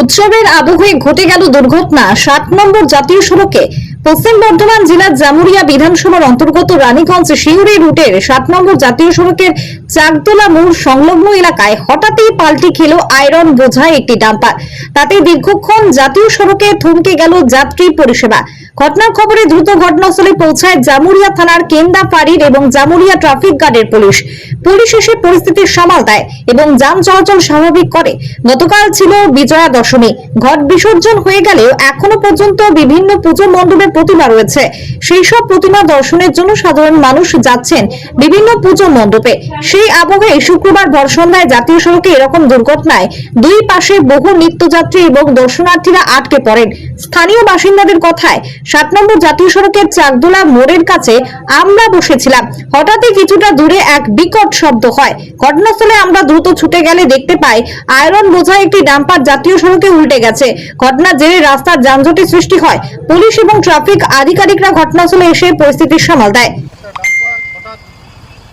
উৎসবের আবহে ঘটে গেল দুর্ঘটনা। সাত নম্বর জাতীয় সড়কে পশ্চিম বর্ধমান জেলার জামুরিয়া বিধানসভার অন্তর্গত রানীগঞ্জ শিউরি রুটের সাত নম্বর জাতীয় সড়কের চাকদোলা মোড় সংলগ্ন এলাকায় হঠাৎই পাল্টি খেল আয়রন বোঝায় একটি ডাম্পার। তাতে দীর্ঘক্ষণ জাতীয় সড়কে থমকে গেল যাত্রী পরিষেবা। ঘটনার খবরে দ্রুত ঘটনাস্থলে পৌঁছায় জামুরিয়া থানার কেন্দা ফাঁড়ির এবং জামুরিয়া ট্রাফিক গার্ডের পুলিশ। পুলিশ এসে পরিস্থিতি সামাল দেয় এবং যান চলাচল স্বাভাবিক করে। গতকাল ছিল বিজয়া দশমী। ঘট বিসর্জন হয়ে গেলেও এখনও পর্যন্ত বিভিন্ন পুজো মণ্ডপে প্রতিমা রয়েছে। সেই সব প্রতিমা দর্শনের জন্য সাধারণ মানুষ যাচ্ছেন বিভিন্ন পুজো মণ্ডপে। সেই আবহে শুক্রবার ভর সন্ধ্যায় জাতীয় সড়কে এরকম দুর্ঘটনায় দুই পাশে বহু নিত্যযাত্রী এবং দর্শনার্থীরা আটকে পড়েন। স্থানীয় বাসিন্দাদের কথায়, সাত নম্বর জাতীয় সড়কের চাকদোলা মোড়ের কাছে আমরা বসেছিলাম। হঠাৎই কিছুটা দূরে এক বিকট শব্দ হয়। ঘটনাস্থলে আমরা দ্রুত ছুটে গেলে দেখতে পাই, আয়রন বোঝায় একটি ডাম্পার জাতীয় সড়কে উল্টে গেছে। ঘটনার জেরে রাস্তার যানজটের সৃষ্টি হয়। পুলিশ এবং ট্রাফিক আধিকারিকরা ঘটনাস্থলে এসে পরিস্থিতির সামাল দেয় একটা ডাম্পার হঠাৎ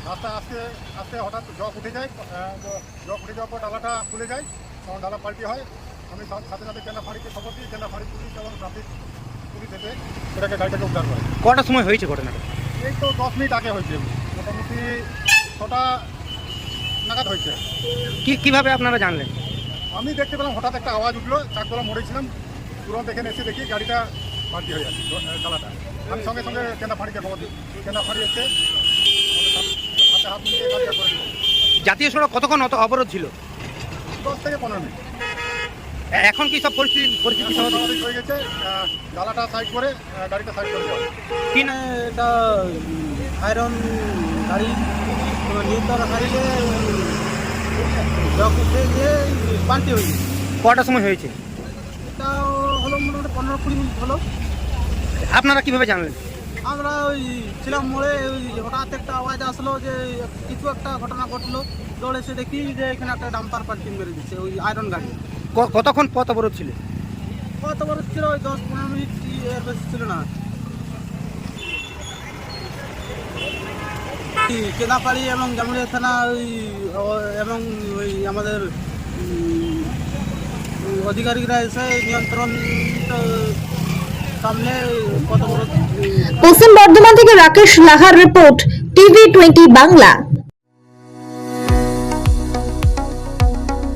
রাস্তা আস্তে হঠাৎ জগ উঠে যায় জগ উঠে যাওয়ার পর ডালাটা খুলে যায় তখন ডালা পাল্টি হয়। আমি সাথে সাথে কেনা ফাঁড়িকে খবর দিই কেনা ফাঁড়ি পুলিশ এবং ট্রাফিক পুলিশ এসে সেটাকে গাড়িটাকে উদ্ধার করে। কটার সময় হয়েছে ঘটনাটা? এই তো দশ মিনিট আগে হয়েছে। মোটামুটি ছটা নাগাদ হয়েছে। কি কীভাবে আপনারা জানলেন? আমি দেখতে পেলাম হঠাৎ একটা আওয়াজ উঠল চাকতলা মরেছিলাম। তুরন্ত এখানে এসে দেখি গাড়িটা পাল্টি হয়ে যাচ্ছে ডালাটা। আমি সঙ্গে সঙ্গে কেনা ফাঁড়িকে খবর দিই। কেনা ফাঁড়ি এসে জাতীয় সড়ক কতক্ষণ অত অবরোধ ছিল? দশ থেকে পনেরো মিনিট। এখন কি সব পরিস্থিতি পরিস্থিতি স্বাভাবিক? হয়ে গেছে। ডালাটা সাইড করে গাড়িটা সাইড করে হয়েছে। কি না এটা আয়রন গাড়ি উঠে গিয়ে পাল্টি হয়ে গেছে। কটার সময় হয়েছে? এটা হলো মোটামুটি পনেরো কুড়ি মিনিট হলো। আপনারা কীভাবে জানলেন? আমরা ওই ছিলাম মোড়ে ওই হঠাৎ একটা আওয়াজ আসলো যে কিছু একটা ঘটনা ঘটলো। দৌড়ে এসে দেখি যে এখানে একটা ডাম্পার পাল্টি মেরে দিচ্ছে ওই আয়রন গাড়ি। কতক্ষণ পথ অবরোধ ছিল? কত বড় ছিল ওই দশ পনেরো মিনিট এর বেশি ছিল না। কেনাপাড়ি এবং জামুরিয়া থানা ওই এবং ওই আমাদের অধিকারীরা এসে নিয়ন্ত্রণ পশ্চিম বর্ধমান থেকে রাকেশ লাহার রিপোর্ট টিভি টোয়েন্টি বাংলা।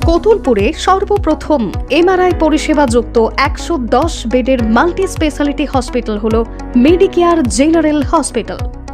কতুলপুরে সর্বপ্রথম এমআরআই পরিষেবা যুক্ত একশো দশ বেডের মাল্টি স্পেশালিটি হসপিটাল হল মেডিকেয়ার জেনারেল হসপিটাল।